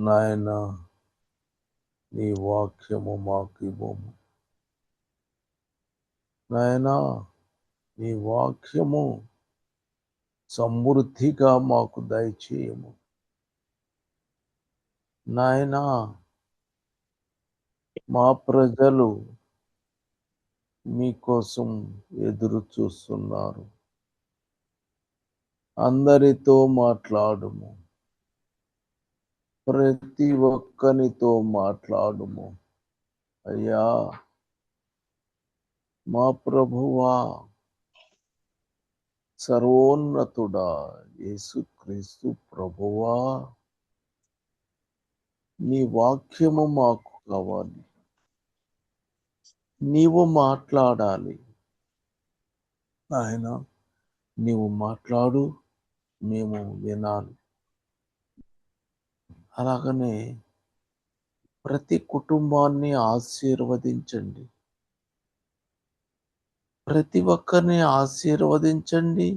నాయన నీ వాక్యము మాకు ఇవ్వము. నాయనా నీ వాక్యము సమృద్ధిగా మాకు దయచేయము. నాయనా మా ప్రజలు మీకోసం ఎదురు చూస్తున్నారు. అందరితో మాట్లాడుము. ప్రతి ఒక్కనితో మాట్లాడుము. అయ్యా మా ప్రభువా సర్వోన్నతుడా యేసుక్రీస్తు ప్రభువా నీ వాక్యము మాకు కావాలి. నీవు మాట్లాడాలి. ఆయన నీవు మాట్లాడు మేము వినాలి. అలాగనే ప్రతి కుటుంబాన్ని ఆశీర్వదించండి. ప్రతి ఒక్కరిని ఆశీర్వదించండి.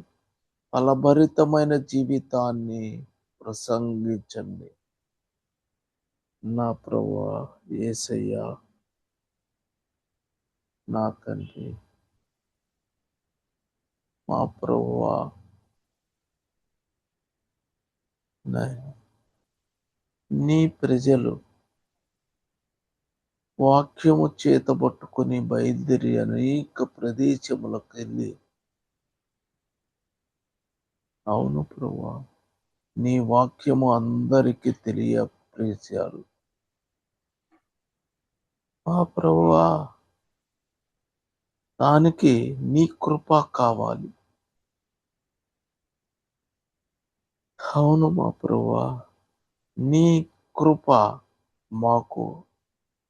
ఫలభరితమైన జీవితాన్ని ప్రసంగించండి. నా ప్రభు ఏసయ్యా నా తండ్రి మా ప్రభువా నాయనా, నీ ప్రజలు వాక్యము చేతబట్టుకొని బయలుదేరి అనేక ప్రదేశములకు వెళ్ళి అవును ప్రభా నీ వాక్యము అందరికీ తెలియపరిచారు. మా ప్రభువా దానికి నీ కృప కావాలి. అవును మా ప్రభువా నీ కృప మాకు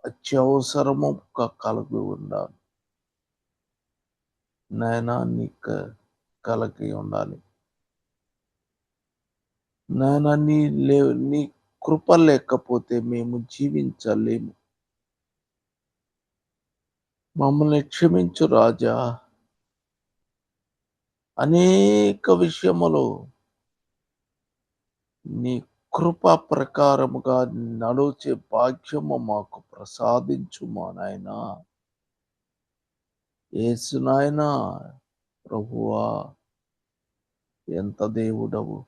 అత్యవసరము కలిగి ఉండాలి. నైనా నీకు కలిగి ఉండాలి. నాయన నీ లే నీ కృప లేకపోతే మేము జీవించలేము. మమ్మల్ని క్షమించు రాజా. అనేక విషయములు నీ కృప ప్రకారముగా నడుచే భాగ్యము మాకు ప్రసాదించు మా నాయన? ఏసు నాయన ప్రభువా ఎంత దేవుడవు.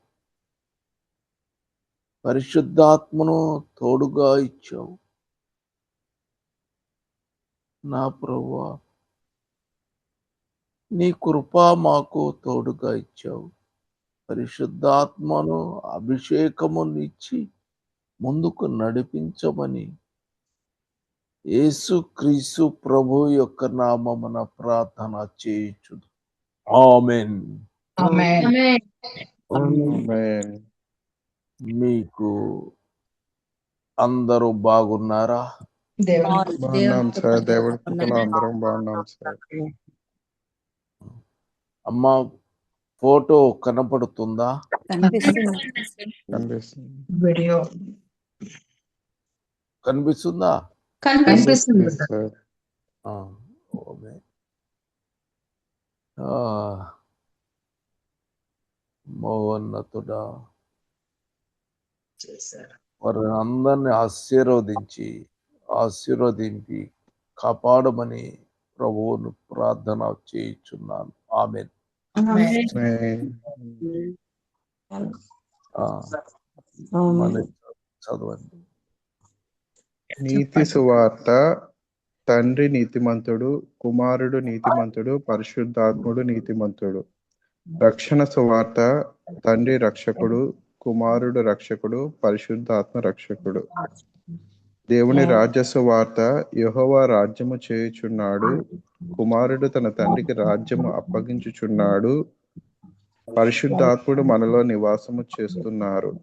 పరిశుద్ధాత్మను తోడుగా ఇచ్చావు. నా ప్రభువా నీ కృప మాకు తోడుగా ఇచ్చావు. పరిశుద్ధాత్మను అభిషేకమును ఇచ్చి ముందుకు నడిపించమని యేసు క్రీస్తు ప్రభు యొక్క నామమున ప్రార్థన చేయుచు ఆమెన్. మీకు అందరూ బాగున్నారా? బాగున్నాం సార్ దేవుడి కృపలో అందరం బాగున్నాం సార్. అమ్మ ఫోటో కనపడుతుందా? కనిపిస్తుంది. కనిపిస్తుంది. వీడియో. కనిపిస్తుందా? కనిపిస్తుంది. సార్ ఆ, ఓమే. ఆ, మహోన్నతుడా? వారిని అందరిని ఆశీర్వదించి ఆశీర్వదించి కాపాడమని ప్రభువును ప్రార్థన చేయుచున్నాను. ఆమె Amen. చదవండి నీతి సువార్త తండ్రి నీతిమంతుడు కుమారుడు నీతిమంతుడు పరిశుద్ధాత్ముడు నీతిమంతుడు రక్షణ సువార్త తండ్రి రక్షకుడు కుమారుడు రక్షకుడు పరిశుద్ధాత్మ రక్షకుడు దేవుని రాజ్య సువార్త యెహోవా రాజ్యము చేయుచున్నాడు. కుమారుడు తన తండ్రికి రాజ్యము అప్పగించుచున్నాడు. పరిశుద్ధాత్ముడు మనలో నివాసము చేస్తున్నారు.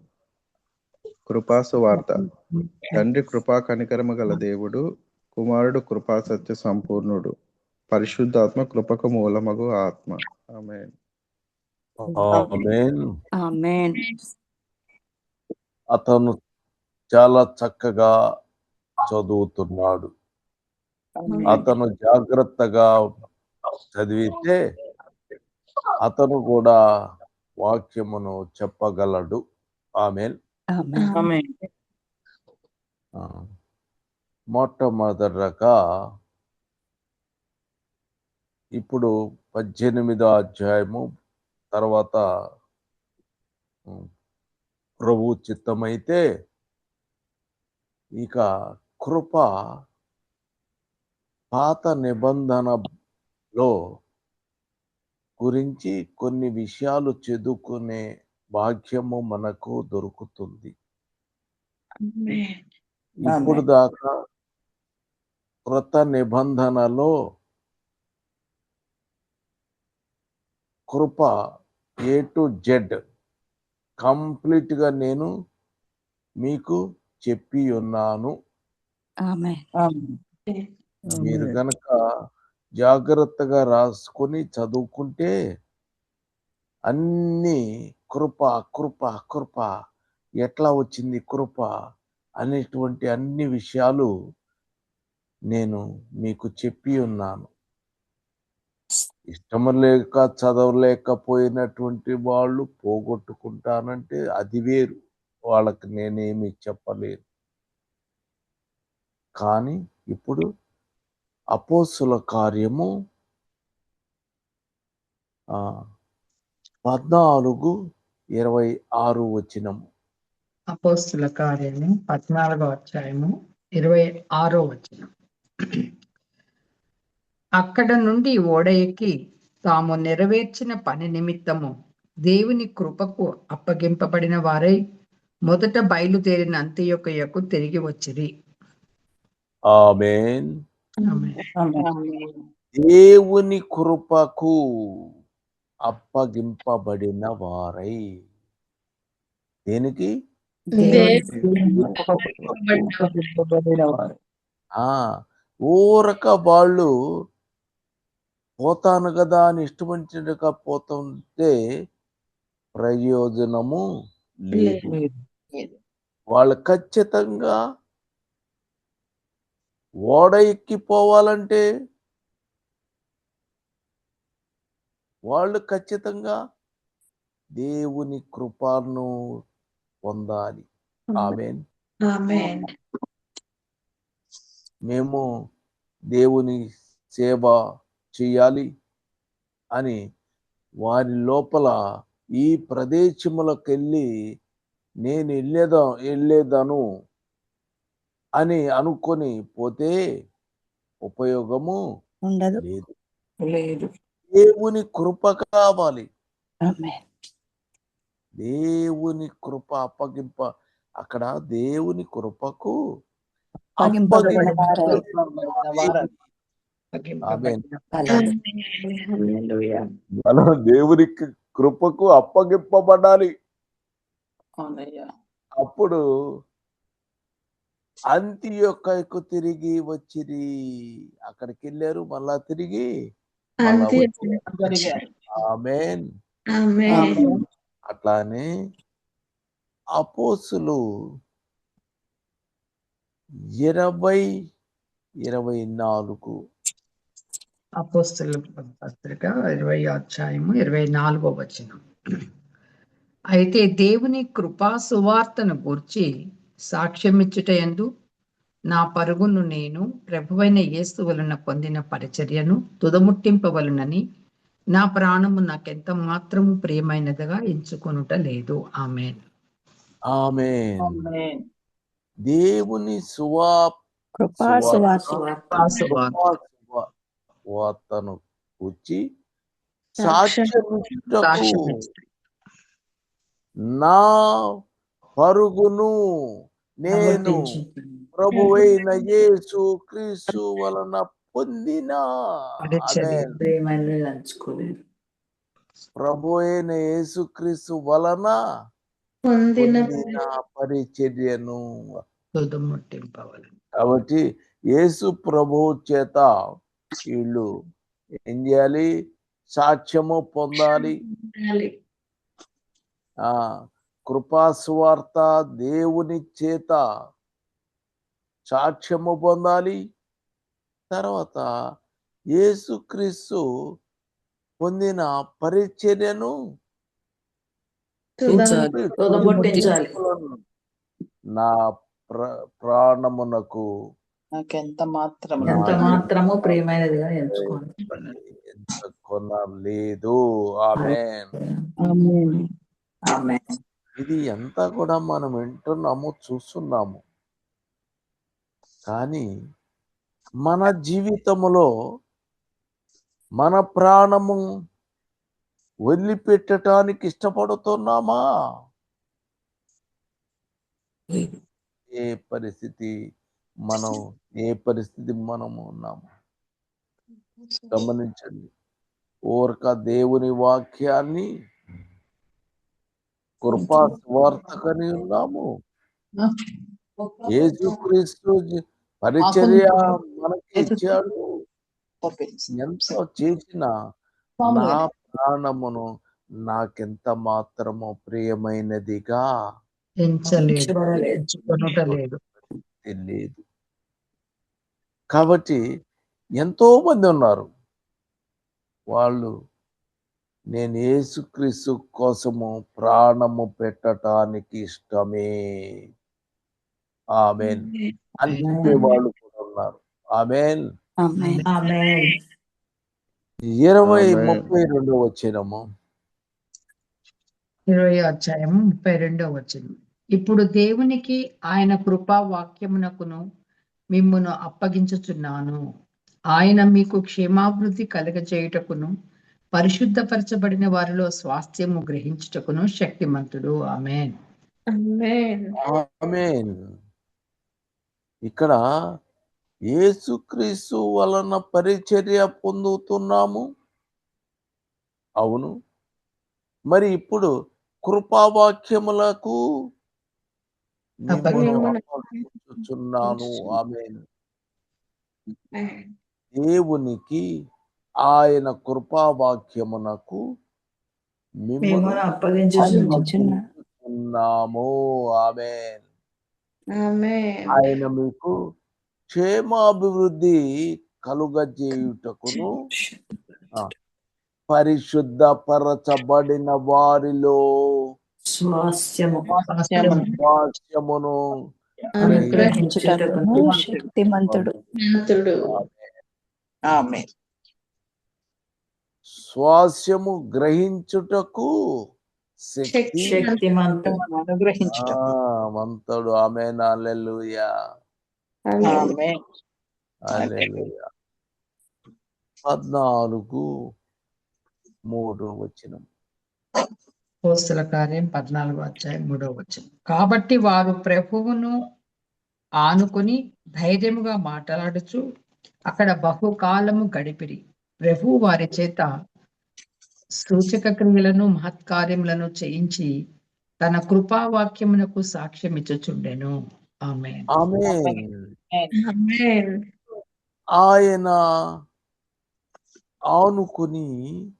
కృపా సువార్త. తండ్రి కృపా కనికరము గల దేవుడు కుమారుడు కృపా సత్య సంపూర్ణుడు. పరిశుద్ధాత్మ కృపకు మూలమగు ఆత్మ. ఆమె ఆమేన్. ఆమేన్. అతను చాలా చక్కగా చదువుతున్నాడు. అతను జాగ్రత్తగా చదివితే అతను కూడా వాక్యమును చెప్పగలడు. ఆమెన్. ఆమేన్. ఆ, మొట్టమొదటగా ఇప్పుడు పద్దెనిమిదో అధ్యాయము తర్వాత ప్రభు చిత్తమైతే ఇక కృప పాత నిబంధనలో గురించి కొన్ని విషయాలు చదువుకునే భాగ్యము మనకు దొరుకుతుంది. ఇప్పుడు దాకా క్రొత్త నిబంధనలో కృప ఏ టు జెడ్ కంప్లీట్గా నేను మీకు చెప్పి ఉన్నాను. మీరు గనక జాగ్రత్తగా రాసుకొని చదువుకుంటే అన్ని కృప కృప కృప ఎట్లా వచ్చింది కృప అనేటువంటి అన్ని విషయాలు నేను మీకు చెప్పి ఉన్నాను. ఇష్టం లేక చదవలేకపోయినటువంటి వాళ్ళు పోగొట్టుకుంటానంటే అది వేరు. వాళ్ళకి నేనేమి చెప్పలేను. కానీ ఇప్పుడు అపోసుల కార్యము ఆ, పద్నాలుగు ఇరవై ఆరు వచ్చినము అపోస్తుల కార్యము పద్నాలుగో అధ్యాయము ఇరవై ఆరో వచ్చినం అక్కడ నుండి ఓడ ఎక్కి తాము నెరవేర్చిన పని నిమిత్తము దేవుని కృపకు అప్పగింపబడిన వారై మొదట బయలుదేరిన అంత్యొకయకు తిరిగి వచ్చిరి. ఆమెన్. దేవుని కృపకు అప్పగింపబడిన వారై. దేనికి? ఆ ఊరక వాళ్ళు పోతాను కదా అని ఇష్టపడినట్టుగా పోతుంటే ప్రయోజనము లేదు. వాళ్ళు ఖచ్చితంగా ఓడ ఎక్కిపోవాలంటే వాళ్ళు ఖచ్చితంగా దేవుని కృపను పొందాలి. ఆమెన్. మేము దేవుని సేవ చేయాలి అని వారి లోపల ఈ ప్రదేశములకు వెళ్ళి నేను వెళ్ళేదా వెళ్ళేదాను అని అనుకొని పోతే ఉపయోగము ఉండదు. లేదు. లేదు. దేవుని కృప కావాలి. దేవుని కృప అప్పగింప అక్కడ దేవుని కృపకు. మనం దేవుని కృపకు అప్పగింపబడాలి. అప్పుడు అంత్యొక్కకు తిరిగి వచ్చిరి. అక్కడికి వెళ్ళారు మళ్ళా తిరిగి. ఆమేన్. అట్లానే అపోసులు ఇరవై ఇరవై నాలుగు. అపోస్తుల పత్రిక ఇరవై అధ్యాయము ఇరవై నాలుగో వచనం. అయితే దేవుని కృపా సువార్తను గూర్చి సాక్ష్యమిచ్చుటయందు నా పరుగును నేను ప్రభువైన యేసు వలన పొందిన పరిచర్యను తుదముట్టింపవలనని నా ప్రాణము నాకెంత మాత్రము ప్రియమైనదిగా ఎంచుకొనుట లేదు. ఆమె ఆమె దేవుని. సాక్ష్యమిచ్చుటకు నా పరుగును నేను ప్రభువైన యేసు క్రీస్తు వలన పొందిన. ప్రభు అయిన యేసు క్రీస్తు వలన పొందిన పరిచర్యను. కాబట్టి యేసు ప్రభు చేత వీళ్ళు ఏం చేయాలి? సాక్ష్యము పొందాలి. ఆ కృపా సువార్త దేవుని చేత సాక్ష్యము పొందాలి. తర్వాత యేసుక్రీస్తు పొందిన పరిచర్యను. నా ప్ర ప్రాణమునకు ఎంత మాత్రము ప్రియమైనదిగా ఎంచుకోండి. ఎంచుకొనలేదు. ఆమెన్. ఆమె ఇది అంతా కూడా మనం వింటున్నాము చూస్తున్నాము. కానీ మన జీవితములో మన ప్రాణము వదిలిపెట్టడానికి ఇష్టపడుతున్నామా? ఏ పరిస్థితి మనం ఏ పరిస్థితి మనము ఉన్నాము? గమనించండి. ఓరక దేవుని వాక్యాన్ని కృపా స్వార్థకని ఉన్నాము. యేసుక్రీస్తు జీ- పరిచర్య మనకి ఇచ్చాడు. ఎంతో చేసిన నా ప్రాణమును నాకెంత మాత్రము ప్రియమైనదిగా లేదు తెలియదు. కాబట్టి ఎంతో మంది ఉన్నారు. వాళ్ళు నేను యేసుక్రీస్తు కోసము ప్రాణము పెట్టటానికి ఇష్టమే. ఆమెన్. అని చెప్పేవాళ్ళు కూడా ఉన్నారు. ఆమెన్. ఆమె ఆమె ఇరవై ఆమేన్. ముప్పై రెండు వచ్చినము ఇరవై అధ్యాయం ముప్పై రెండో వచనం. ఇప్పుడు దేవునికి ఆయన కృపా వాక్యమునకును మిమ్మును అప్పగించుచున్నాను. ఆయన మీకు క్షేమాభివృద్ధి కలగజేయుటకును పరిశుద్ధపరచబడిన వారిలో స్వాస్థ్యము గ్రహించుటకును శక్తిమంతుడు. ఆమెన్. ఆమేన్. ఇక్కడ యేసుక్రీస్తు వలన పరిచర్య పొందుతున్నాము? అవును. మరి ఇప్పుడు కృపావాక్యములకు దేవునికి ఆయన కృపావాక్యమునకు మిమ్మల్ని ఆమేన్. ఆయన మీకు క్షేమాభివృద్ధి కలుగజేయుటకును పరిశుద్ధ పరచబడిన వారిలో అనుగ్రహించుటకును శక్తిమంతుడు. ఆమె స్వాస్యము గ్రహించుటకు శక్తి. మంతుడు ఆమె నాలెలుయా. పద్నాలుగు మూడు వచ్చిన పోస్తుల కార్యం పద్నాలుగో అధ్యాయం మూడో వచనం. కాబట్టి వారు ప్రభువును ఆనుకుని ధైర్యముగా మాట్లాడుచు అక్కడ బహుకాలము గడిపిరి. ప్రభు వారి చేత సూచక క్రియలను మహత్కార్యములను చేయించి తన కృపావాక్యమునకు సాక్ష్యం ఇచ్చుచుండెను. ఆమె ఆయన ఆనుకుని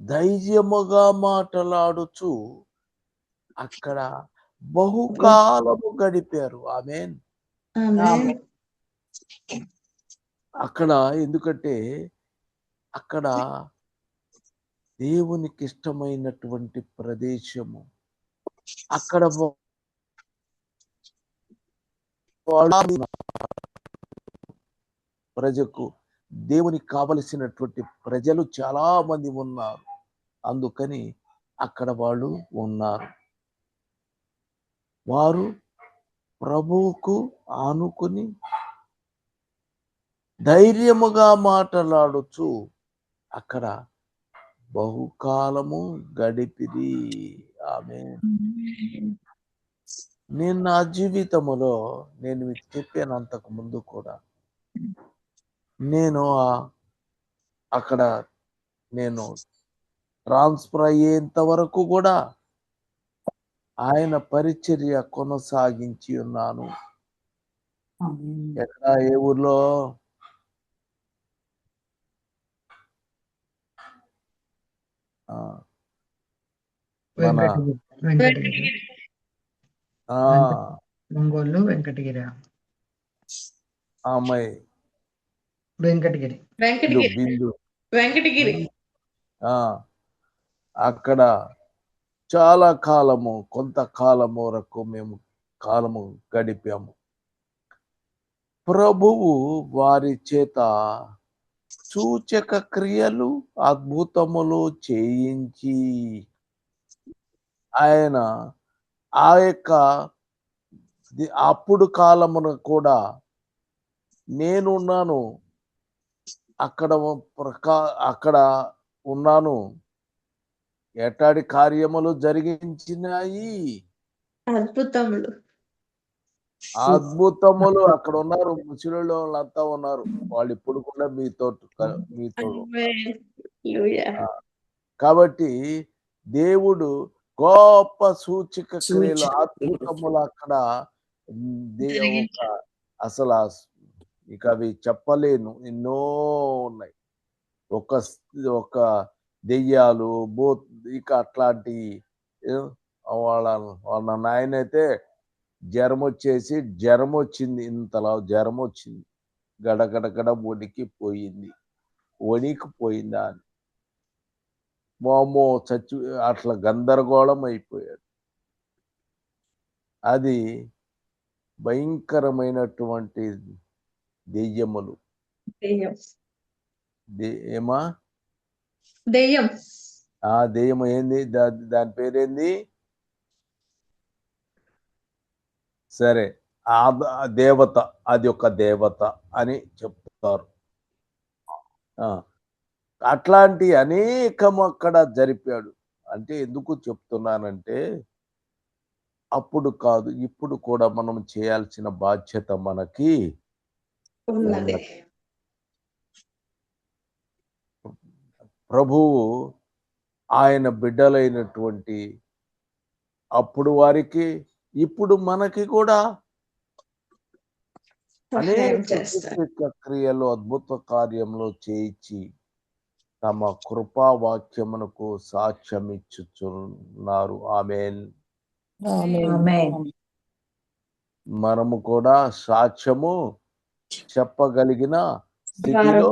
ధైర్యముగా మాట్లాడుచు అక్కడ బహుకాలము గడిపారు. ఆమెన్. ఆమె అక్కడ ఎందుకంటే అక్కడ దేవునికి ఇష్టమైనటువంటి ప్రదేశము. అక్కడ ప్రజకు దేవునికి కావలసినటువంటి ప్రజలు చాలా మంది ఉన్నారు. అందుకని అక్కడ వాళ్ళు ఉన్నారు. వారు ప్రభువుకు ఆనుకుని ధైర్యముగా మాట్లాడుచు అక్కడ బహుకాలము గడిపిరి. ఆమె నేను నా జీవితములో నేను మీకు చెప్పాను అంతకు ముందు కూడా. నేను అక్కడ నేను ట్రాన్స్ఫర్ అయ్యేంత వరకు కూడా ఆయన పరిచర్య కొనసాగించి ఉన్నాను. ఎక్కడ? ఏ ఊర్లో ఆ, మన వెంకటగిరి వెంకటగిరి ఆ, ఒంగోలు వెంకటగిరి. ఆ అమ్మాయి. వెంకటగిరి. బిందు వెంకటగిరి బిందు. వెంకటగిరి. ఆ. అక్కడ చాలా కాలము కొంతకాలం వరకు మేము కాలము గడిపాము. ప్రభువు వారి చేత సూచక క్రియలు అద్భుతములు చేయించి ఆయన ఆ యొక్క అప్పుడు కాలమున కూడా నేనున్నాను అక్కడ ప్రకా అక్కడ ఉన్నాను. ఎటాడి కార్యములు జరిగించినాయి. అద్భుతములు. అద్భుతములు అక్కడ ఉన్నారు. ముసలిలో వాళ్ళంతా ఉన్నారు. వాళ్ళు ఇప్పుడు కూడా మీతో మీతో. కాబట్టి దేవుడు గొప్ప సూచిక క్రియలు అద్భుతములు అక్కడ అసలు ఇక అవి చెప్పలేను. ఎన్నో ఉన్నాయి. ఒక ఒక దెయ్యాలు బో ఇక అట్లాంటి వాళ్ళ వాళ్ళ నాయన అయితే జ్వరం వచ్చేసి జ్వరం వచ్చింది ఇంతలా జ్వరం వచ్చింది గడగడగడ వణికి పోయింది. వణికి పోయిందా అని. మోమో చచ్చి అట్లా గందరగోళం అయిపోయాడు. అది భయంకరమైనటువంటి దెయ్యములు. ఏమా? దెయ్యం. ఆ దెయ్యం ఏంది? దాని పేరేంది? సరే ఆ దేవత అది ఒక దేవత అని చెప్తారు. అట్లాంటి అనేకం అక్కడ జరిపాడు. అంటే ఎందుకు చెప్తున్నానంటే అప్పుడు కాదు ఇప్పుడు కూడా మనం చేయాల్సిన బాధ్యత మనకి ప్రభువు ఆయన బిడ్డలైనటువంటి అప్పుడు వారికి ఇప్పుడు మనకి కూడా అనేక క్రియలు అద్భుత కార్యములు చేయించి తమ కృపావాక్యమునకు సాక్ష్యం ఇచ్చుచున్నారు ఆమెన్. ఆమేన్. మనము కూడా సాక్ష్యము చెప్పగలిగిన స్థితిలో.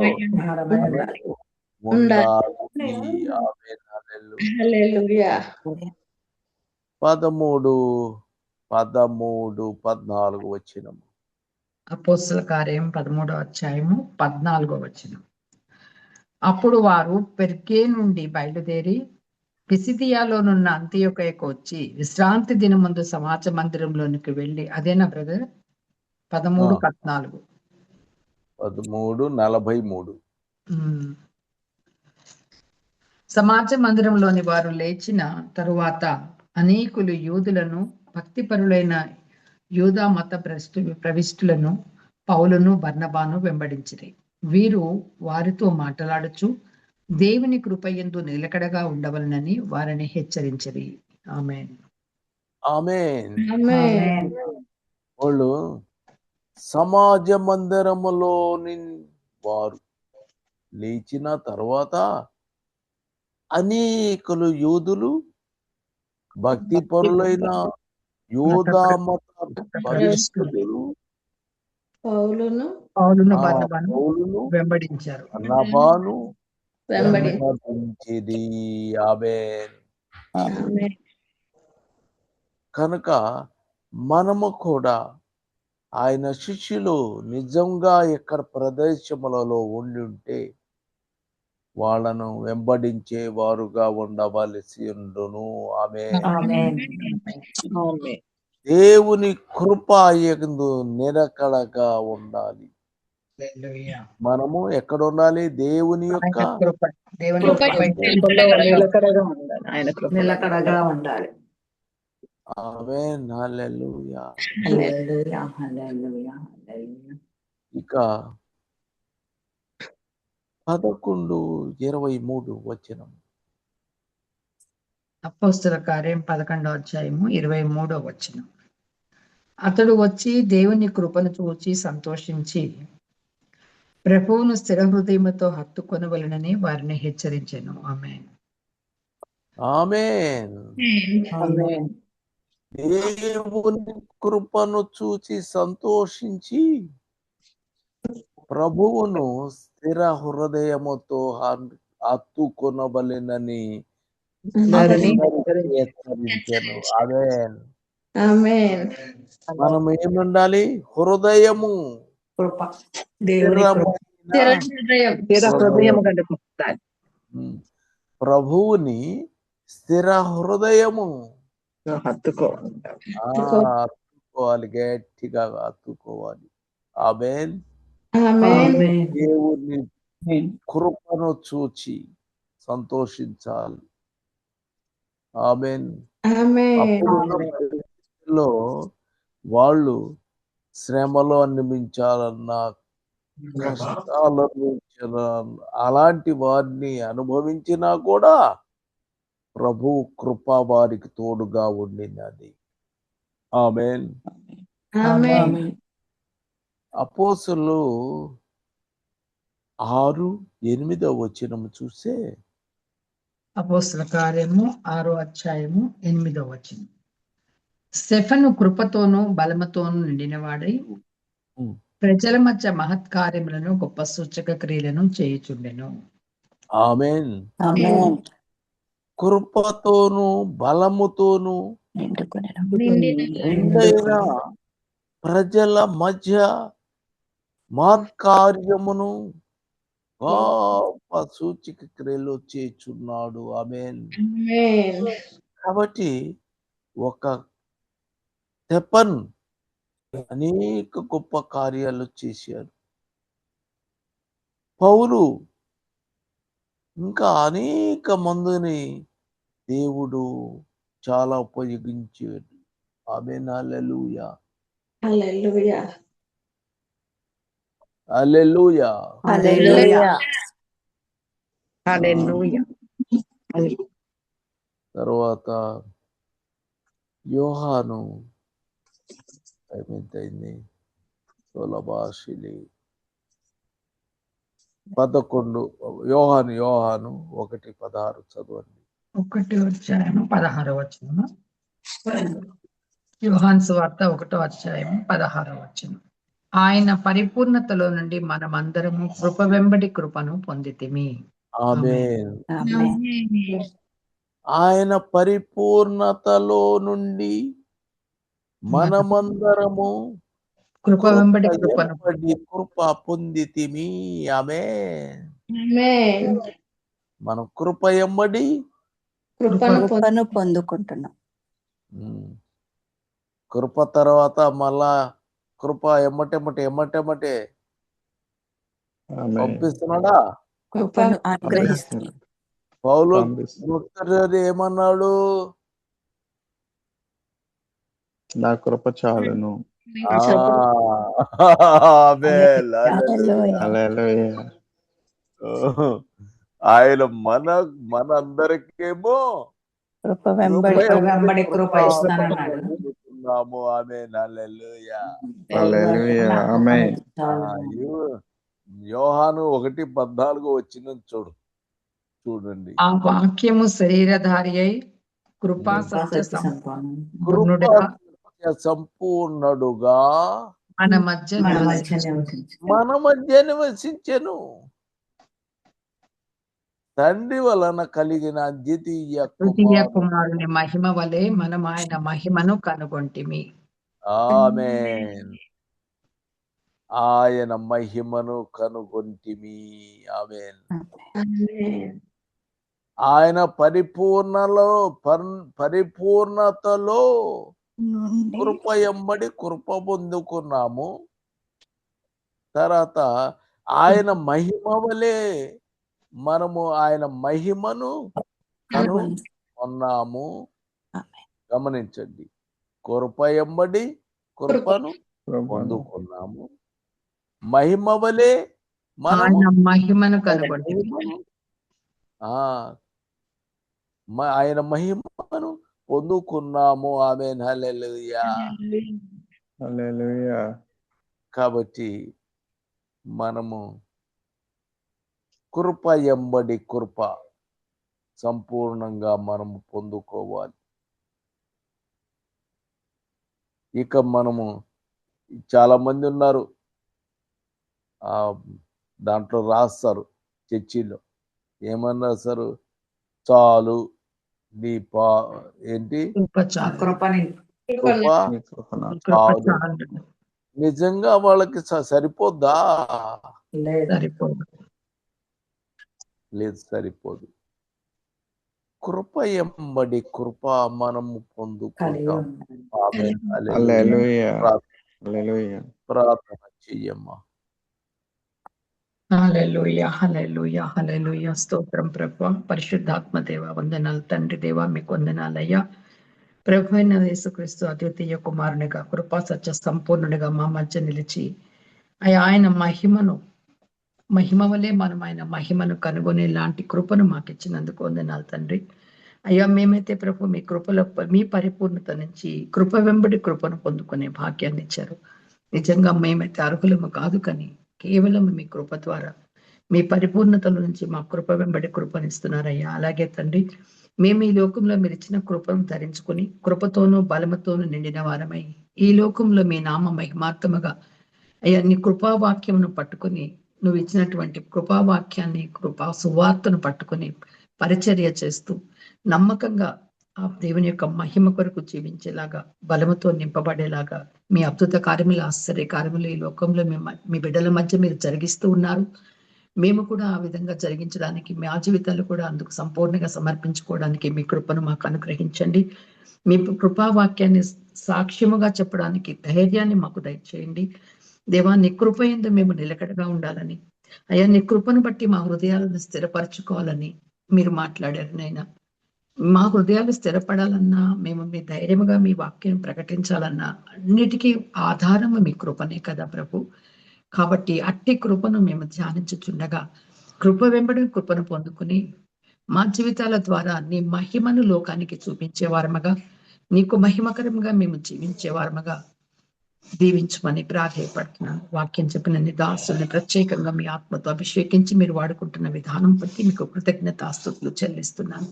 పదమూడు పదమూడు పద్నాలుగు వచ్చినము. అపోస్తుల కార్యం పదమూడో అధ్యాయము పద్నాలుగో వచనం. అప్పుడు వారు పెర్కే నుండి బయలుదేరి పిసిదియాలోనున్న అంత్యొకయకు వచ్చి విశ్రాంతి దినం ముందు సమాజ మందిరంలోనికి వెళ్ళి అదేనా బ్రదర్? పదమూడు. పద్నాలుగు. పదమూడు నలభై మూడు. సమాజ మందిరంలోని వారు లేచిన తరువాత అనేకులు యూదులను భక్తిపరులైన యూదా మత ప్రవిష్టు ప్రవిష్టులను పౌలును బర్నబాను వెంబడించిరి. వీరు వారితో మాట్లాడుచు దేవుని కృపయందు నిలకడగా ఉండవలనని వారిని హెచ్చరించిరి. ఆమె ఆమెన్. ఆమేన్. వాళ్ళు సమాజ మందిరములోని వారు లేచిన తర్వాత అనేకులు యూదులు భక్తి పరులైన యోధా మత భవిష్యులు పౌలును పౌలును ఆ బర్నబాను పౌలును వెంబడించారు. అన్నబాను ఆమేన్. కనుక మనము కూడా ఆయన శిష్యులు నిజంగా ఎక్కడ ప్రదేశములలో ఉండి ఉంటే వాళ్ళను వెంబడించే వారుగా ఉండవలసి ఉండును ఆమె దేవుని కృప ఎందు నిరకడగా ఉండాలి. హల్లెలూయా. మనము ఎక్కడ ఉండాలి దేవుని యొక్క ఆయన కృప దేవుని కృప కృప నిలకడగా ఉండాలి. ఆయన కృప నిలకడగా ఉండాలి. ఆమె హల్లెలూయా. హల్లెలూయా హల్లెలూయా హల్లెలూయా. ఇక పదకొండు ఇరవై మూడు వచనం. అపోస్తుల కార్యం పదకొండో అధ్యాయము ఇరవై మూడో వచనం. అతడు వచ్చి దేవుని కృపను చూచి సంతోషించి ప్రభువును స్థిర హృదయముతో హత్తుకొనవలనని వారిని హెచ్చరించాను. ఆమె ఆమెన్. ఆమేన్. దేవుని కృపను చూచి సంతోషించి ప్రభువును స్థిర హృదయముతో ఆమెన్. ఆమేన్. మనం ఏముండాలి? హృదయము. ప్రభువుని స్థిర హృదయము. హత్తుకోవాలి. గట్టిగా హత్తుకోవాలి. ఆమేన్. దేవుని కృపను చూచి సంతోషించాలి. ఆమెన్. పరిస్థితుల్లో వాళ్ళు శ్రమలు అనిపించాలన్నా కష్టాలు అనుభవించాలన్నా అలాంటి వారిని అనుభవించినా కూడా ప్రభు కృప వారికి తోడుగా ఉండినది. ఆమేన్. అపోసులు ఆరు ఎనిమిదో వచనం చూస్తే అపోస్తుల కార్యము ఆరో అధ్యాయము ఎనిమిదో వచనం స్టెఫను కృపతోనూ బలముతోనూ నిండినవాడై. ప్రజల మధ్య మహత్కార్యములను గొప్ప సూచక క్రియలను చేయుచుండెను ఆమెన్ ఆమేన్. కృపతోను బలముతోను నిండుకొనెను. నిండైన ప్రజల మధ్య మహత్కార్యమును గొప్ప సూచిక క్రియలు చేచున్నాడు ఆమెన్. కాబట్టి ఒక తెపన్ అనేక గొప్ప కార్యాలు చేశారు పౌలు ఇంకా అనేక మందిని దేవుడు చాలా ఉపయోగించాడు. ఆమె హల్లెలూయా. హల్లెలూయా హల్లెలూయా హల్లెలూయా. హల్లెలూయా తర్వాత యోహాను టైం ఎంత అయింది సులభాషిలి పదకొండు యోహాను యోహాను ఒకటి పదహారు చదవండి. ఒకటి అధ్యాయము పదహారో వచనము. యోహాన్ సువార్త ఒకటో అధ్యాయము పదహారో వచనం. ఆయన పరిపూర్ణతలో నుండి మనమందరము కృప వెంబడి కృపను పొందితిమి. ఆయన పరిపూర్ణతలో నుండి మనమందరము కృప వెంబడి కృపను కృప పొందితిమి. ఆమె మనం కృప ఎమ్మడి కృపను పొంది కృపను పొందుకుంటున్నాం. కృప తర్వాత మళ్ళా కృప ఎమ్మటెమ్మటే ఎమ్మటెమ్మటే. పంపిస్తున్నాడా? పౌలు ఏమన్నాడు? నా కృప చాలును. ఆ, ఆమేన్, హల్లెలూయా. హల్లెలూయా. ఆయన మన మనందరికేమో కృప వెంబడి కృప వెంబడి కృప ఇస్తానన్నాడు. పొందుతున్నాము ఆమె యోహాను ఒకటి పద్నాలుగు వచ్చిన చూడు చూడండి. ఆ వాక్యము శరీరధారి అయి కృపా సత్య. సంపూర్ణుడిగా మన మధ్య. మన మధ్య నివసించెను. తండ్రి వలన కలిగిన ద్వితీయ కుమారుడు. కుమారుని మహిమ వలె మనం ఆయన మహిమను కనుగొంటిమి. ఆమేన్. ఆయన మహిమను కనుగొంటిమి. ఆమేన్. ఆయన పరిపూర్ణలో పర్- పరిపూర్ణతలో కృప ఎంబడి కృప పొందుకున్నాము. తర్వాత ఆయన మహిమ వలె మనము ఆయన మహిమను కనుగొన్నాము గమనించండి. కృప ఎంబడి కృపను పొందుకున్నాము. మహిమ వలె మహిమను కనుగొంటిమి ఆ మ- ఆయన మహిమను పొందుకున్నాము. ఆమె హల్లెలూయా. హల్లెలూయా. కాబట్టి మనము కృప ఎంబడి కృప సంపూర్ణంగా మనము పొందుకోవాలి. ఇక మనము చాలా మంది ఉన్నారు దాంట్లో రాస్తారు చర్చిలో. ఏమన్నా రాస్తారు చాలు నీ పా ఏంటి? నిజంగా వాళ్ళకి సరిపోద్దా? సరిపోదు. లేదు సరిపోదు. కృప ఎంబడి కృప మనము పొందుకుంటాం. ఉన్నాను ఆమేన్. హల్లెలూయా. హల్లెలూయా. ప్రార్థన- హల్లెలూయా. ప్రార్థన చెయ్యమ్మా. హల్లెలూయా హల్లెలూయా హల్లెలూయా. స్తోత్రం ప్రభు. పరిశుద్ధాత్మ దేవ వందనాలు తండ్రి దేవ మీకు వందనాలయ్యా. ప్రభు అయిన యేసుక్రీస్తు అద్వితీయ కుమారునిగా కృపా సత్య సంపూర్ణునిగా మా మధ్య నిలిచి అయ్యా ఆయన మహిమను మహిమ వలె మనం ఆయన మహిమను కనుగొనే లాంటి కృపను మాకు ఇచ్చినందుకు వందనాలు తండ్రి. అయ్యా మేమైతే ప్రభు మీ కృపలో మీ పరిపూర్ణత నుంచి కృప వెంబడి కృపను పొందుకునే భాగ్యాన్ని ఇచ్చారు. నిజంగా మేమైతే అర్హులము కాదు కానీ కేవలం మీ కృప ద్వారా మీ పరిపూర్ణతల నుంచి మా కృప వెంబడి కృపనిస్తున్నారయ్యా. అలాగే తండ్రి మేము ఈ లోకంలో మీరు ఇచ్చిన కృపను ధరించుకుని కృపతోనూ బలముతోనూ నిండిన వారమై ఈ లోకంలో మీ నామ మహిమాత్మగా అయ్యా నీ కృపావాక్యమును పట్టుకుని నువ్వు ఇచ్చినటువంటి కృపావాక్యాన్ని కృపా సువార్తను పట్టుకుని పరిచర్య చేస్తూ నమ్మకంగా ఆ దేవుని యొక్క మహిమ కొరకు జీవించేలాగా బలముతో నింపబడేలాగా మీ అద్భుత కార్యములు ఆశ్చర్య కార్యములు ఈ లోకంలో మీ మీ బిడ్డల మధ్య మీరు జరిగిస్తూ ఉన్నారు. మేము కూడా ఆ విధంగా జరిగించడానికి మా జీవితాలు కూడా అందుకు సంపూర్ణంగా సమర్పించుకోవడానికి మీ కృపను మాకు అనుగ్రహించండి. మీ కృపావాక్యాన్ని సాక్ష్యముగా చెప్పడానికి ధైర్యాన్ని మాకు దయచేయండి. దేవా నీ కృప యందు మేము నిలకడగా ఉండాలని. అయ్యా నీ కృపను బట్టి మా హృదయాలను స్థిరపరచుకోవాలని మీరు మాట్లాడారు నైనా మా హృదయాలు స్థిరపడాలన్నా మేము మీ ధైర్యముగా మీ వాక్యం ప్రకటించాలన్నా అన్నిటికీ ఆధారము మీ కృపనే కదా ప్రభు. కాబట్టి అట్టి కృపను మేము ధ్యానించుచుండగా కృప వెంబడి కృపను పొందుకుని మా జీవితాల ద్వారా నీ మహిమను లోకానికి చూపించే వారముగా నీకు మహిమకరంగా మేము జీవించే వారముగా దీవించమని ప్రాధేయపడుతున్నాను వాక్యం చెప్పిన నిదాసుల్ని ప్రత్యేకంగా మీ ఆత్మతో అభిషేకించి మీరు వాడుకుంటున్న విధానం బట్టి మీకు కృతజ్ఞతాస్తుతులు చెల్లిస్తున్నాను.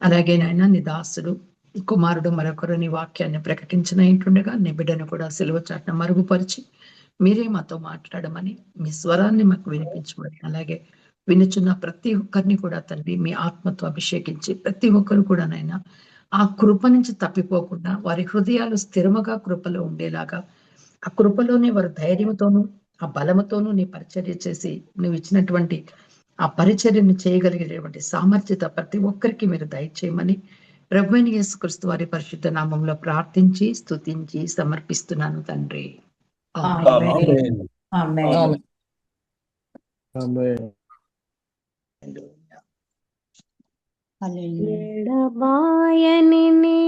అలాగే నాయన నీ దాసుడు కుమారుడు మరొకరు నీ వాక్యాన్ని ప్రకటించిన ఏంటుండగా నీ బిడ్డను కూడా సిలువ చాట్న మరుగుపరిచి మీరే మాతో మాట్లాడమని మీ స్వరాన్ని మాకు వినిపించమని అలాగే వినుచున్న ప్రతి ఒక్కరిని కూడా తండ్రి మీ ఆత్మతో అభిషేకించి ప్రతి ఒక్కరు కూడా నైనా ఆ కృప నుంచి తప్పిపోకుండా వారి హృదయాలు స్థిరముగా కృపలో ఉండేలాగా ఆ కృపలోనే వారు ధైర్యంతోనూ ఆ బలముతోనూ నీ పరిచర్య చేసి నువ్వు ఇచ్చినటువంటి ఆ పరిచర్యను చేయగలిగేటువంటి సామర్థ్యత ప్రతి ఒక్కరికి మీరు దయచేయమని ప్రభుని యేసుక్రీస్తు వారి పరిశుద్ధ నామంలో ప్రార్థించి స్తుతించి సమర్పిస్తున్నాను తండ్రి. ఆమేన్. ఆమేన్ ఆమేన్ ఆమేన్ హల్లెలూయా ఎడబాయని నీ